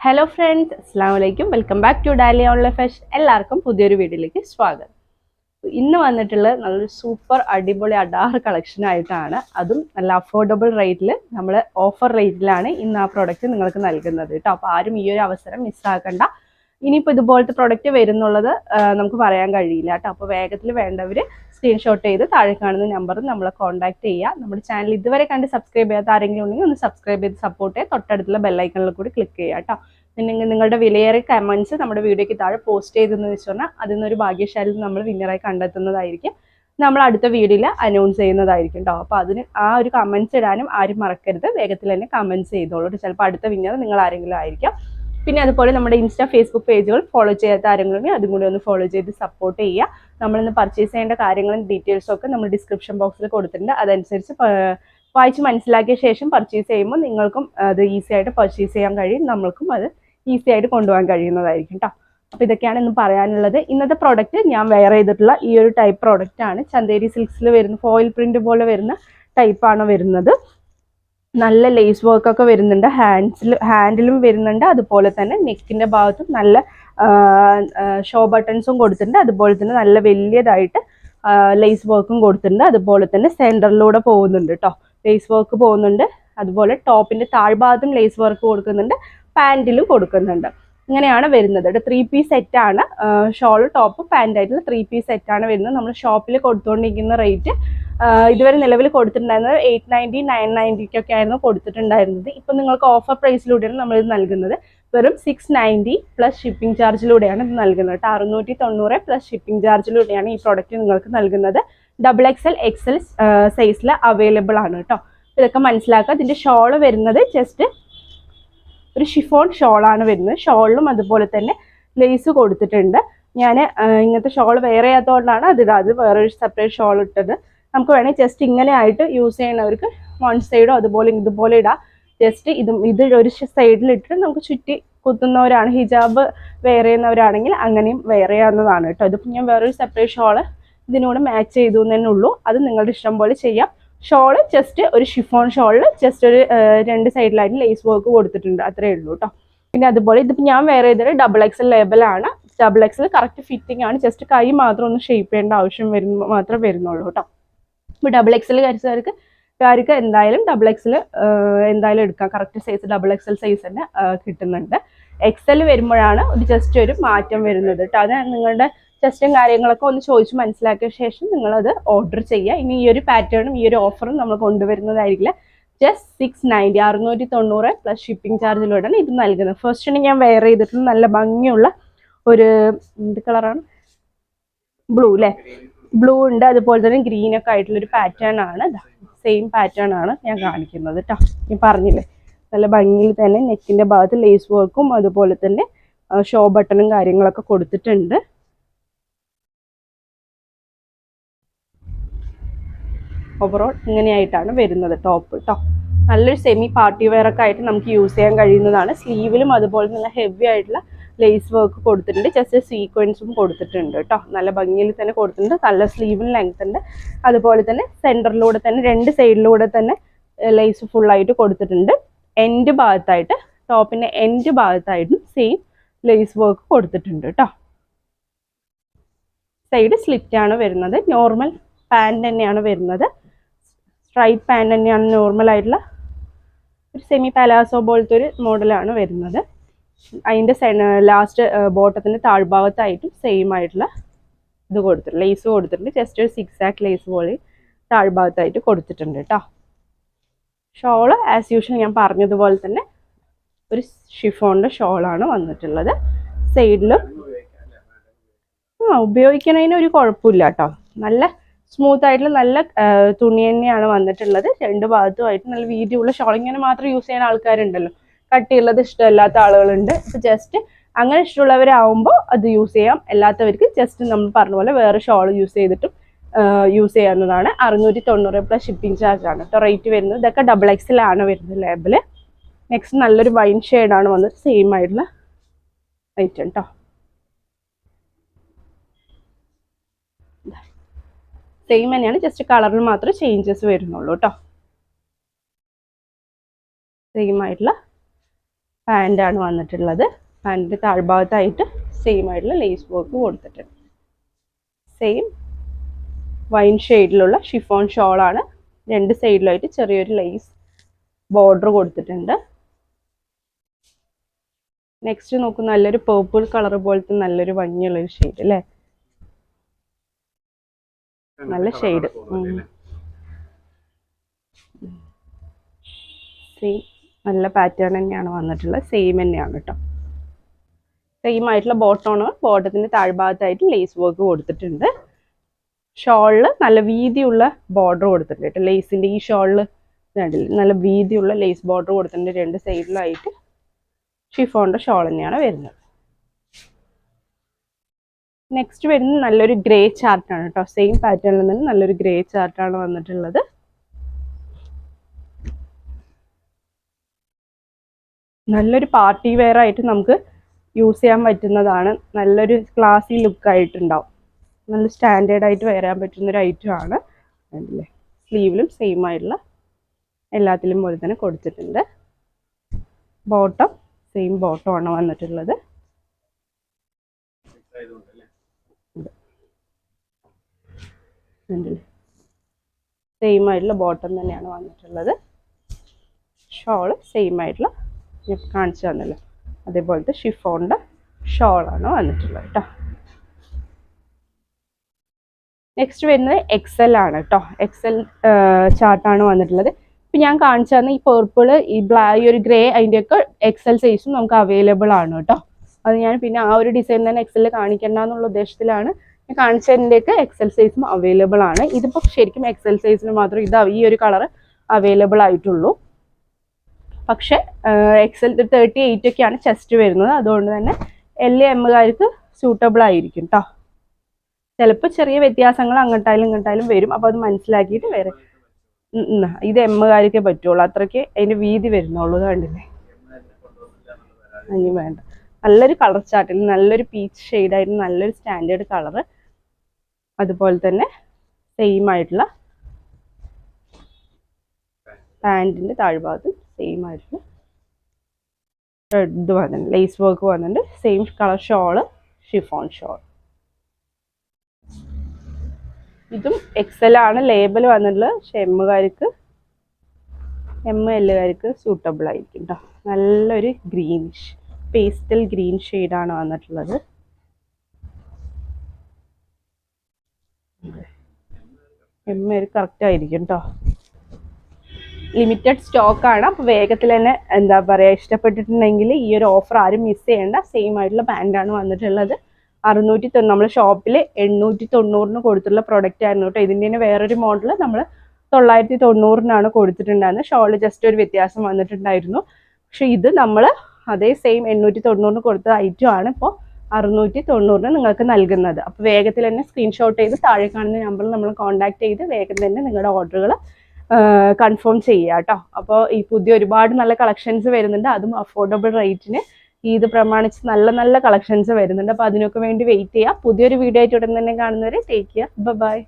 Hello friends അസ്സാം വലൈക്കും welcome back to Dali online fashion എല്ലാവർക്കും പുതിയൊരു വീഡിയോയിലേക്ക് സ്വാഗതം. ഇന്ന് വന്നിട്ടുള്ളത് നല്ലൊരു സൂപ്പർ അടിപൊളി അഡാർ കളക്ഷൻ ആയിട്ടാണ്. അതും നല്ല അഫോർഡബിൾ റേറ്റിൽ നമ്മൾ ഓഫർ റേറ്റിലാണ് ഇന്ന് ആ പ്രോഡക്റ്റ് നിങ്ങൾക്ക് നൽകുന്നത് കേട്ടോ. അപ്പോൾ ആരും ഈ ഒരു അവസരം മിസ്സാക്കണ്ട ഇനിയിപ്പോൾ ഇതുപോലത്തെ പ്രൊഡക്റ്റ് വരുന്നുള്ളത് നമുക്ക് പറയാൻ കഴിയില്ല കേട്ടോ. അപ്പോൾ വേഗത്തിൽ വേണ്ടവർ സ്ക്രീൻഷോട്ട് ചെയ്ത് താഴെ കാണുന്ന നമ്പറിൽ നമ്മളെ കോൺടാക്ട് ചെയ്യുക. നമ്മുടെ ചാനൽ ഇതുവരെ കണ്ട് സബ്സ്ക്രൈബ് ചെയ്യാത്ത ആരെങ്കിലും ഉണ്ടെങ്കിൽ ഒന്ന് സബ്സ്ക്രൈബ് ചെയ്ത് സപ്പോർട്ട് ചെയ്യുക. തൊട്ടടുത്തുള്ള ബെല്ലൈക്കണിൽ കൂടി ക്ലിക്ക് ചെയ്യുക കേട്ടോ. പിന്നെ നിങ്ങളുടെ വിലയേറിയ കമൻസ് നമ്മുടെ വീഡിയോയ്ക്ക് താഴെ പോസ്റ്റ് ചെയ്തെന്ന് വെച്ച് പറഞ്ഞാൽ അതിൽ നിന്നൊരു ഭാഗ്യശാലി നമ്മൾ വിന്നറായി കണ്ടെത്തുന്നതായിരിക്കും. നമ്മൾ അടുത്ത വീഡിയോയിൽ അനൗൺസ് ചെയ്യുന്നതായിരിക്കും കേട്ടോ. അപ്പോൾ അതിന് ആ ഒരു കമൻസ് ഇടാനും ആരും മറക്കരുത്. വേഗത്തിൽ തന്നെ കമൻസ് ചെയ്തോളൂ. ചിലപ്പോൾ അടുത്ത വിന്നർ നിങ്ങൾ ആരെങ്കിലും ആയിരിക്കാം. പിന്നെ അതുപോലെ നമ്മുടെ ഇൻസ്റ്റാ ഫേസ്ബുക്ക് പേജുകൾ ഫോളോ ചെയ്യാത്ത ആരെങ്കിലും അതും കൂടി ഒന്ന് ഫോളോ ചെയ്ത് സപ്പോർട്ട് ചെയ്യുക. നമ്മളിന്ന് പർച്ചേസ് ചെയ്യേണ്ട കാര്യങ്ങളും ഡീറ്റെയിൽസും ഒക്കെ നമ്മൾ ഡിസ്ക്രിപ്ഷൻ ബോക്സിൽ കൊടുത്തിട്ടുണ്ട്. അതനുസരിച്ച് വായിച്ച് മനസ്സിലാക്കിയ ശേഷം പർച്ചേസ് ചെയ്യുമ്പോൾ നിങ്ങൾക്കും അത് ഈസി ആയിട്ട് പർച്ചേസ് ചെയ്യാൻ കഴിയും. നമ്മൾക്കും അത് ഈസി ആയിട്ട് കൊണ്ടുപോകാൻ കഴിയുന്നതായിരിക്കും കേട്ടോ അപ്പോൾ ഇതൊക്കെയാണ് ഇന്ന് പറയാനുള്ളത്. ഇന്നത്തെ പ്രോഡക്റ്റ് ഞാൻ വെയർ ചെയ്തിട്ടുള്ള ഈ ഒരു ടൈപ്പ് പ്രോഡക്റ്റ് ആണ്. ചന്തേരി സിൽക്സിൽ വരുന്ന ഫോയിൽ പ്രിന്റ് പോലെ വരുന്ന ടൈപ്പാണ് വരുന്നത്. നല്ല ലേസ് വർക്ക് ഒക്കെ വരുന്നുണ്ട്. ഹാൻഡ്സിൽ ഹാൻഡിലും വരുന്നുണ്ട്. അതുപോലെ തന്നെ നെക്കിന്റെ ഭാഗത്തും നല്ല ഷോ ബട്ടൺസും കൊടുത്തിട്ടുണ്ട്. അതുപോലെ തന്നെ നല്ല വലിയതായിട്ട് ലേസ് വർക്കും കൊടുത്തിട്ടുണ്ട്. അതുപോലെ തന്നെ സെന്ററിലൂടെ പോകുന്നുണ്ട് കേട്ടോ ലേസ് വർക്ക് പോകുന്നുണ്ട്. അതുപോലെ ടോപ്പിന്റെ താഴ്ഭാഗത്തും ലേസ് വർക്ക് കൊടുക്കുന്നുണ്ട്. പാന്റിലും കൊടുക്കുന്നുണ്ട്. ഇങ്ങനെയാണ് വരുന്നത്. ഇവിടെ ത്രീ പീസ് സെറ്റാണ് ഷോൾ ടോപ്പ് പാന്റ് ആയിട്ടുള്ള ത്രീ പീസ് സെറ്റാണ് വരുന്നത്. നമ്മൾ ഷോപ്പിൽ കൊടുത്തുകൊണ്ടിരിക്കുന്ന റേറ്റ് ഇതുവരെ നിലവിൽ കൊടുത്തിട്ടുണ്ടായിരുന്നത് എയ്റ്റ് നയന്റി നയൻ നയന്റിക്കൊക്കെ ആയിരുന്നു കൊടുത്തിട്ടുണ്ടായിരുന്നത്. ഇപ്പം നിങ്ങൾക്ക് ഓഫർ പ്രൈസിലൂടെയാണ് നമ്മളിത് നൽകുന്നത്. വെറും സിക്സ് നയന്റി പ്ലസ് ഷിപ്പിംഗ് ചാർജിലൂടെയാണ് ഇത് നൽകുന്നത് കേട്ടോ. അറുന്നൂറ്റി തൊണ്ണൂറ് പ്ലസ് ഷിപ്പിംഗ് ചാർജിലൂടെയാണ് ഈ പ്രോഡക്റ്റ് നിങ്ങൾക്ക് നൽകുന്നത്. Double X L X L സൈസിൽ അവൈലബിൾ ആണ് കേട്ടോ. ഇതൊക്കെ മനസ്സിലാക്കുക. ഇതിന്റെ ഷോൾ വരുന്നത് ജസ്റ്റ് ഒരു ഷിഫോൺ ഷോളാണ് വരുന്നത്. ഷോളിലും അതുപോലെ തന്നെ ലേസ് കൊടുത്തിട്ടുണ്ട്. ഞാൻ ഇങ്ങനത്തെ ഷോൾ വേറെ ആയതുകൊണ്ടാണ് അത് അത് വേറൊരു സെപ്പറേറ്റ് ഷോൾ ഇട്ടത്. നമുക്ക് വേണമെങ്കിൽ ജസ്റ്റ് ഇങ്ങനെ ആയിട്ട് യൂസ് ചെയ്യണവർക്ക് വൺ സൈഡോ അതുപോലെ ഇതുപോലെ ഇടാം. ജസ്റ്റ് ഇത് ഇത് ഒരു സൈഡിൽ ഇട്ടിട്ട് നമുക്ക് ചുറ്റി കുത്തുന്നവരാണ്. ഹിജാബ് വെയർ ചെയ്യുന്നവരാണെങ്കിൽ അങ്ങനെയും വെയർ ചെയ്യാവുന്നതാണ് കേട്ടോ. ഇതിപ്പോൾ ഞാൻ വേറൊരു സെപ്പറേറ്റ് ഷോൾ ഇതിനോട് മാച്ച് ചെയ്തു തന്നെ ഉള്ളൂ. അത് നിങ്ങളുടെ ഇഷ്ടം പോലെ ചെയ്യാം. ഷോൾ ജസ്റ്റ് ഒരു ഷിഫോൺ ഷോളിൽ ജസ്റ്റ് ഒരു രണ്ട് സൈഡിലായിട്ട് ലേസ് വർക്ക് കൊടുത്തിട്ടുണ്ട്. അത്രേ ഉള്ളൂ കേട്ടോ. പിന്നെ അതുപോലെ ഇതിപ്പോൾ ഞാൻ വെയർ ചെയ്തത് ഡബിൾ എക്സൽ ലേബലാണ് ഡബിൾ എക്സൽ കറക്റ്റ് ഫിറ്റിംഗ് ആണ്. ജസ്റ്റ് കൈ മാത്രം ഒന്ന് ഷേപ്പ് ചെയ്യേണ്ട ആവശ്യം വരുന്ന മാത്രമേ വരുന്നുള്ളൂ കേട്ടോ. ഇപ്പോൾ ഡബിൾ എക്സൽ കരിച്ചവർക്ക് കാർക്ക് എന്തായാലും ഡബിൾ എക്സൽ എന്തായാലും എടുക്കാം. Correct size double XL size തന്നെ കിട്ടുന്നുണ്ട്. എക്സൽ വരുമ്പോഴാണ് ഒരു ജസ്റ്റ് ഒരു മാറ്റം വരുന്നത് കേട്ടോ അത് നിങ്ങളുടെ ടെസ്റ്റും കാര്യങ്ങളൊക്കെ ഒന്ന് ചോദിച്ച് മനസ്സിലാക്കിയ ശേഷം നിങ്ങളത് ഓർഡർ ചെയ്യുക. ഇനി ഈ ഒരു പാറ്റേണും ഈ ഒരു ഓഫറും നമ്മൾ കൊണ്ടുവരുന്നതായിരിക്കില്ല. ജസ്റ്റ് സിക്സ് നയന്റി അറുന്നൂറ്റി തൊണ്ണൂറ് പ്ലസ് ഷിപ്പിംഗ് ചാർജിലൂടെയാണ് ഇത് നൽകുന്നത്. ഫസ്റ്റിന് ഞാൻ വെയർ ചെയ്തിട്ടുള്ള നല്ല ഭംഗിയുള്ള ഒരു എന്ത് കളറാണ് ബ്ലൂ അല്ലേ ബ്ലൂ ഉണ്ട് അതുപോലെ തന്നെ ഗ്രീൻ ഒക്കെ ആയിട്ടുള്ള ഒരു പാറ്റേൺ ആണ് സെയിം പാറ്റേൺ ആണ് ഞാൻ കാണിക്കുന്നത് കേട്ടോ ഞാൻ പറഞ്ഞില്ലേ? നല്ല ഭംഗിയിൽ തന്നെ നെക്കിന്റെ ഭാഗത്ത് ലേസ് വർക്കും അതുപോലെ തന്നെ ഷോ ബട്ടണും കാര്യങ്ങളൊക്കെ കൊടുത്തിട്ടുണ്ട്. ഓവറോൾ ഇങ്ങനെയായിട്ടാണ് വരുന്നത് ടോപ്പ് കേട്ടോ നല്ലൊരു സെമി പാർട്ടി വെയർ ഒക്കെ ആയിട്ട് നമുക്ക് യൂസ് ചെയ്യാൻ കഴിയുന്നതാണ്. സ്ലീവിലും അതുപോലെ നല്ല ഹെവി ആയിട്ടുള്ള ലേസ് വർക്ക് കൊടുത്തിട്ടുണ്ട്. ജസ്റ്റ് സീക്വൻസും കൊടുത്തിട്ടുണ്ട് കേട്ടോ. നല്ല ഭംഗിയിൽ തന്നെ കൊടുത്തിട്ടുണ്ട്. നല്ല സ്ലീവിന് ലെങ്ത് ഉണ്ട്. അതുപോലെ തന്നെ സെന്ററിലൂടെ തന്നെ രണ്ട് സൈഡിലൂടെ തന്നെ ലേസ് ഫുള്ളായിട്ട് കൊടുത്തിട്ടുണ്ട്. എൻഡ് ഭാഗത്തായിട്ട് ടോപ്പിന്റെ എൻഡ് ഭാഗത്തായിട്ടും സെയിം ലേസ് വർക്ക് കൊടുത്തിട്ടുണ്ട് കേട്ടോ. സൈഡ് സ്ലിറ്റാണ് വരുന്നത്. നോർമൽ പാന്റ് തന്നെയാണ് വരുന്നത്. സ്ട്രൈറ്റ് പാന്റ് തന്നെയാണ് നോർമൽ ആയിട്ടുള്ള ഒരു സെമി പാലാസോ പോലത്തെ ഒരു മോഡലാണ് വരുന്നത്. അതിന്റെ ലാസ്റ്റ് ബോട്ടത്തിന്റെ താഴ്ഭാഗത്തായിട്ടും സെയിം ആയിട്ടുള്ള ഇത് കൊടുത്തിട്ടുണ്ട്. ലേസ് കൊടുത്തിട്ടുണ്ട്. ജസ്റ്റ് ഒരു സിക്സ് ആക്ക് ലേസ് പോലെ താഴ്ഭാഗത്തായിട്ട് കൊടുത്തിട്ടുണ്ട് കേട്ടോ ഷോൾ ആസ് യൂഷ്വൽ ഞാൻ പറഞ്ഞതുപോലെ തന്നെ ഒരു ഷിഫോണിന്റെ ഷോളാണ് വന്നിട്ടുള്ളത്. സൈഡിലും ആ ഉപയോഗിക്കണതിന് ഒരു കുഴപ്പമില്ല കേട്ടോ നല്ല സ്മൂത്ത് ആയിട്ടുള്ള നല്ല തുണി തന്നെയാണ് വന്നിട്ടുള്ളത്. രണ്ട് ഭാഗത്തുമായിട്ട് നല്ല വീതിയുള്ള ഷോൾ ഇങ്ങനെ മാത്രം യൂസ് ചെയ്യുന്ന ആൾക്കാരുണ്ടല്ലോ. കട്ടിയുള്ളത് ഇഷ്ടമല്ലാത്ത ആളുകളുണ്ട്. ഇപ്പൊ ജസ്റ്റ് അങ്ങനെ ഇഷ്ടമുള്ളവരാകുമ്പോൾ അത് യൂസ് ചെയ്യാം. അല്ലാത്തവർക്ക് ജസ്റ്റ് നമ്മൾ പറഞ്ഞ പോലെ വേറെ ഷോൾ യൂസ് ചെയ്തിട്ടും യൂസ് ചെയ്യാവുന്നതാണ്. അറുന്നൂറ്റി തൊണ്ണൂറ് പ്ലസ് ഷിപ്പിംഗ് ചാർജ് ആണ്. കേട്ടോ റേറ്റ് വരുന്നത്. ഇതൊക്കെ ഡബിൾ എക്സിലാണ് വരുന്നത് ലേബിൾ നെക്സ്റ്റ് നല്ലൊരു വൈൻ ഷെയ്ഡാണ് വന്നത്. സെയിം ആയിട്ടുള്ള ഐറ്റം കേട്ടോ സെയിം തന്നെയാണ്. ജസ്റ്റ് കളറിൽ മാത്രമേ ചേഞ്ചസ് വരുന്നുള്ളൂ കേട്ടോ സെയിം ആയിട്ടുള്ള പാന്റാണ് വന്നിട്ടുള്ളത്. പാന്റിന്റെ താഴ്ഭാഗത്തായിട്ട് സെയിം ആയിട്ടുള്ള ലേസ് വർക്ക് കൊടുത്തിട്ടുണ്ട്. സെയിം വൈൻ ഷെയ്ഡിലുള്ള ഷിഫോൺ ഷോളാണ് രണ്ട് സൈഡിലായിട്ട് ചെറിയൊരു ലേസ് ബോർഡർ കൊടുത്തിട്ടുണ്ട്. നെക്സ്റ്റ് നോക്കൂ നല്ലൊരു പേർപ്പിൾ കളർ പോലത്തെ നല്ലൊരു ഭംഗിയുള്ളൊരു ഷെയ്ഡ് അല്ലേ? നല്ല ഷെയ്ഡ് സെയിം നല്ല പാറ്റേൺ തന്നെയാണ് വന്നിട്ടുള്ളത്. സെയിം തന്നെയാണ് കേട്ടോ. സെയിം ആയിട്ടുള്ള ബോട്ടമാണ് ബോട്ടത്തിന്റെ താഴ്ഭാഗത്തായിട്ട് ലേസ് വർക്ക് കൊടുത്തിട്ടുണ്ട്. ഷോളിൽ നല്ല വീതിയുള്ള ബോർഡർ കൊടുത്തിട്ടുണ്ട് കേട്ടോ. ലേസിന്റെ ഈ ഷോളിൽ രണ്ടിൽ നല്ല വീതിയുള്ള ലേസ് ബോർഡർ കൊടുത്തിട്ടുണ്ട് രണ്ട് സൈഡിലായിട്ട് ഷിഫോണിന്റെ ഷോൾ തന്നെയാണ് വരുന്നത്. നെക്സ്റ്റ് വരുന്നത് നല്ലൊരു ഗ്രേ ചാർട്ടാണ് കേട്ടോ. സെയിം പാറ്റേണിൽ നിന്ന് നല്ലൊരു ഗ്രേ ചാർട്ടാണ് വന്നിട്ടുള്ളത്. നല്ലൊരു പാർട്ടി വെയർ ആയിട്ട് നമുക്ക് യൂസ് ചെയ്യാൻ പറ്റുന്നതാണ്. നല്ലൊരു ക്ലാസി ലുക്ക് ആയിട്ടുണ്ടാവും. നല്ല സ്റ്റാൻഡേർഡ് ആയിട്ട് വരാൻ പറ്റുന്ന ഒരു ഐറ്റം ആണ്. അല്ലേ സ്ലീവിലും സെയിം ആയിട്ടുള്ള എല്ലാത്തിലും പോലെ തന്നെ കൊടുത്തിട്ടുണ്ട്. ബോട്ടം സെയിം ബോട്ടം ആണ് വന്നിട്ടുള്ളത്. സെയിം ആയിട്ടുള്ള ബോട്ടം തന്നെയാണ് വന്നിട്ടുള്ളത്. ഷോൾ സെയിം ആയിട്ടുള്ള ഞാൻ കാണിച്ചു തന്നല്ലോ. അതേപോലത്തെ ഷിഫോണിന്റെ ഷോളാണ് വന്നിട്ടുള്ളത് കേട്ടോ നെക്സ്റ്റ് വരുന്നത് എക്സൽ ആണ് കേട്ടോ എക്സൽ ചാർട്ടാണ് വന്നിട്ടുള്ളത്. ഇപ്പം ഞാൻ കാണിച്ചു തന്ന ഈ പേർപ്പിൾ ഈ ബ്ലാ ഈ ഒരു ഗ്രേ അതിന്റെയൊക്കെ എക്സൽ സൈസും നമുക്ക് അവൈലബിൾ ആണ് കേട്ടോ അത് ഞാൻ പിന്നെ ആ ഒരു ഡിസൈൻ തന്നെ എക്സലിൽ കാണിക്കണ്ട എന്നുള്ള ഉദ്ദേശത്തിലാണ് ഞാൻ കാണിച്ചതിന്റെയൊക്കെ എക്സൽ സൈസും അവൈലബിൾ ആണ്. ഇതിപ്പോൾ ശരിക്കും എക്സൽ സൈസിന് മാത്രം ഇത് ഈ ഒരു കളർ അവൈലബിൾ ആയിട്ടുള്ളൂ. പക്ഷേ എക്സൽ തേർട്ടി എയ്റ്റ് ഒക്കെയാണ് ചെസ്റ്റ് വരുന്നത്. അതുകൊണ്ട് തന്നെ എൽ എമ്മുകാർക്ക് സൂട്ടബിൾ ആയിരിക്കും കേട്ടോ ചിലപ്പോൾ ചെറിയ വ്യത്യാസങ്ങൾ അങ്ങോട്ടായാലും ഇങ്ങോട്ടായാലും വരും. അപ്പോൾ അത് മനസ്സിലാക്കിയിട്ട് വരെ ഇത് എമ്മുകാർക്കേ പറ്റുള്ളൂ. അത്രയ്ക്ക് അതിന്റെ വീതി വരുന്നുള്ളൂ. കണ്ടില്ലേ? ഇനി വേണ്ട. നല്ലൊരു കളർ ചാർട്ടിൽ നല്ലൊരു പീച്ച് ഷെയ്ഡായിട്ട് നല്ലൊരു സ്റ്റാൻഡേർഡ് കളറ് അതുപോലെ തന്നെ സെയിം ആയിട്ടുള്ള പാന്റിന്റെ താഴ്ഭാഗത്ത് സെയിം ആയിട്ടുള്ള ഇത് വന്നിട്ടുണ്ട് ലേസ് വർക്ക് വന്നിട്ടുണ്ട്. Same colour shawl chiffon shawl ഇതും എക്സൽ ആണ് ലേബൽ വന്നിട്ടുള്ളത്. പക്ഷെ എമ്മുകാർക്ക് എം എല്ലുകാർക്ക് സൂട്ടബിൾ ആയിരിക്കും കേട്ടോ നല്ലൊരു ഗ്രീനിഷ് പേസ്റ്റൽ ഗ്രീൻ ഷെയ്ഡാണ് വന്നിട്ടുള്ളത്. എം കറക്റ്റ് ആയിരിക്കും കേട്ടോ ലിമിറ്റഡ് സ്റ്റോക്കാണ് അപ്പോൾ വേഗത്തിൽ തന്നെ എന്താ പറയുക ഇഷ്ടപ്പെട്ടിട്ടുണ്ടെങ്കിൽ ഈ ഒരു ഓഫർ ആരും മിസ് ചെയ്യേണ്ട. സെയിം ആയിട്ടുള്ള പാന്റാണ് വന്നിട്ടുള്ളത്. അറുന്നൂറ്റി തൊണ്ണൂ നമ്മൾ ഷോപ്പിൽ എണ്ണൂറ്റി തൊണ്ണൂറിന് കൊടുത്തിട്ടുള്ള പ്രൊഡക്റ്റ് ആയിരുന്നു കേട്ടോ. ഇതിന്റെ തന്നെ വേറൊരു മോഡൽ നമ്മൾ തൊള്ളായിരത്തി തൊണ്ണൂറിനാണ് കൊടുത്തിട്ടുണ്ടായിരുന്നത്. ഷോളിൽ ജസ്റ്റ് ഒരു വ്യത്യാസം വന്നിട്ടുണ്ടായിരുന്നു. പക്ഷെ ഇത് നമ്മൾ അതേ സെയിം എണ്ണൂറ്റി തൊണ്ണൂറിന് കൊടുത്ത ഐറ്റം ആണ് ഇപ്പോൾ അറുന്നൂറ്റി തൊണ്ണൂറിന് നിങ്ങൾക്ക് നൽകുന്നത്. അപ്പോൾ വേഗത്തിൽ തന്നെ സ്ക്രീൻഷോട്ട് ചെയ്ത് താഴെ കാണുന്ന നമ്പറിൽ നമ്മൾ കോൺടാക്ട് ചെയ്ത് വേഗം തന്നെ നിങ്ങളുടെ ഓർഡറുകൾ കൺഫേം ചെയ്യുക കേട്ടോ അപ്പോൾ ഈ പുതിയ ഒരുപാട് നല്ല കളക്ഷൻസ് വരുന്നുണ്ട്. അതും അഫോർഡബിൾ റേറ്റിന് ഈദ് പ്രമാണിച്ച് നല്ല നല്ല കളക്ഷൻസ് വരുന്നുണ്ട്. അപ്പോൾ അതിനൊക്കെ വേണ്ടി വെയിറ്റ് ചെയ്യുക പുതിയൊരു വീഡിയോ ആയിട്ട് ഉടൻ തന്നെ കാണുന്നവരെ ടേക്ക് കെയർ ബൈ